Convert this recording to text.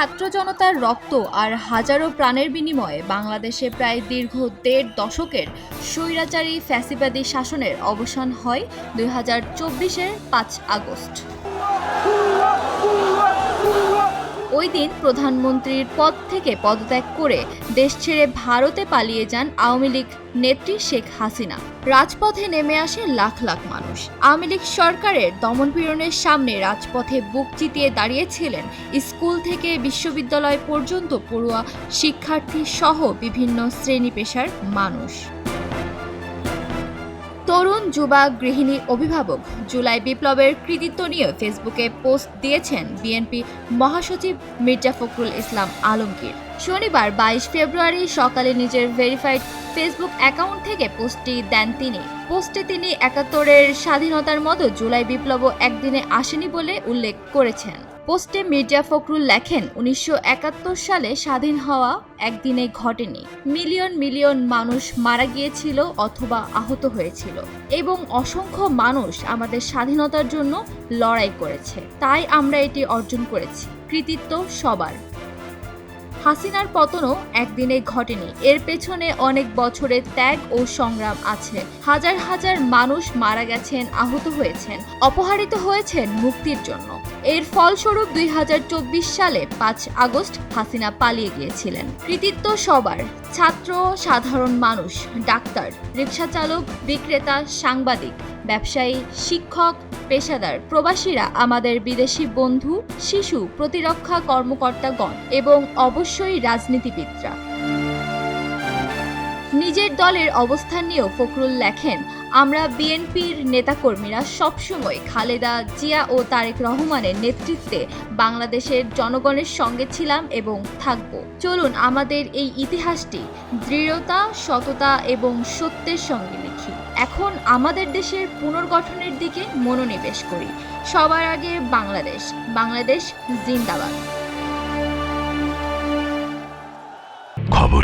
ছাত্র জনতার রক্ত আর হাজারো প্রাণের বিনিময়ে বাংলাদেশে প্রায় দীর্ঘ দেড় দশকের স্বৈরাচারী ফ্যাসিবাদী শাসনের অবসান হয় দুই হাজার চব্বিশের পাঁচ আগস্ট। দিন প্রধানমন্ত্রীর পদ থেকে পদত্যাগ করে দেশ ছেড়ে ভারতে পালিয়ে যান আওয়ামী লীগ নেত্রী শেখ হাসিনা। রাজপথে নেমে আসে লাখ লাখ মানুষ। আওয়ামী লীগ সরকারের দমনপীড়নের সামনে রাজপথে বুক চিতিয়ে দাঁড়িয়েছিলেন স্কুল থেকে বিশ্ববিদ্যালয় পর্যন্ত পড়ুয়া শিক্ষার্থী সহ বিভিন্ন শ্রেণি পেশার মানুষ। তরুণ যুবা গৃহিণী অভিভাবক জুলাই বিপ্লবের কৃতিত্ব নিয়ে ফেসবুকে পোস্ট দিয়েছেন বিএনপি মহাসচিব মির্জা ফখরুল ইসলাম আলমগীর। শনিবার বাইশ ফেব্রুয়ারি সকালে নিজের ভেরিফাইড ফেসবুক অ্যাকাউন্ট থেকে পোস্টটি দেন তিনি। পোস্টে তিনি একাত্তরের স্বাধীনতার মতো জুলাই বিপ্লবও একদিনে আসেনি বলে উল্লেখ করেছেন। পোস্টে মির্জা ফখরুল লেখেন, উনিশশো একাত্তর সালে স্বাধীন হওয়া একদিনে ঘটেনি। মিলিয়ন মিলিয়ন মানুষ মারা গিয়েছিল অথবা আহত হয়েছিল এবং অসংখ্য মানুষ আমাদের স্বাধীনতার জন্য লড়াই করেছে। তাই আমরা এটি অর্জন করেছি। কৃতিত্ব সবার। হাসিনার পতনও একদিনে ঘটেনি। এর পেছনে অনেক বছরের ত্যাগ ও সংগ্রাম আছে। হাজার হাজার মানুষ মারা গেছেন, আহত হয়েছেন, অপহারিত হয়েছেন মুক্তির জন্য। এর ফলস্বরূপ দুই হাজার চব্বিশ সালে পাঁচ আগস্ট হাসিনা পালিয়ে গিয়েছিলেন। কৃতিত্ব সবার। ছাত্র, সাধারণ মানুষ, ডাক্তার, রিক্সা চালক, বিক্রেতা, সাংবাদিক, ব্যবসায়ী, শিক্ষক, পেশাদার, প্রবাসীরা আমাদের বিদেশি বন্ধু, শিশু প্রতিরক্ষা কর্মকর্তাগণ এবং অবশ্যই রাজনীতিবিদরা। নিজের দলের অবস্থান নিয়েও ফখরুল লেখেন, আমরা বিএনপির নেতাকর্মীরা সবসময় খালেদা জিয়া ও তারেক রহমানের নেতৃত্বে বাংলাদেশের জনগণের সঙ্গে ছিলাম এবং থাকব। চলুন আমাদের এই ইতিহাসটি দৃঢ়তা, সততা এবং সত্যের সঙ্গে লিখি। এখন আমাদের দেশের পুনর্গঠনের দিকে মনোনিবেশ করি। সবার আগে বাংলাদেশ বাংলাদেশ জিন্দাবাদ।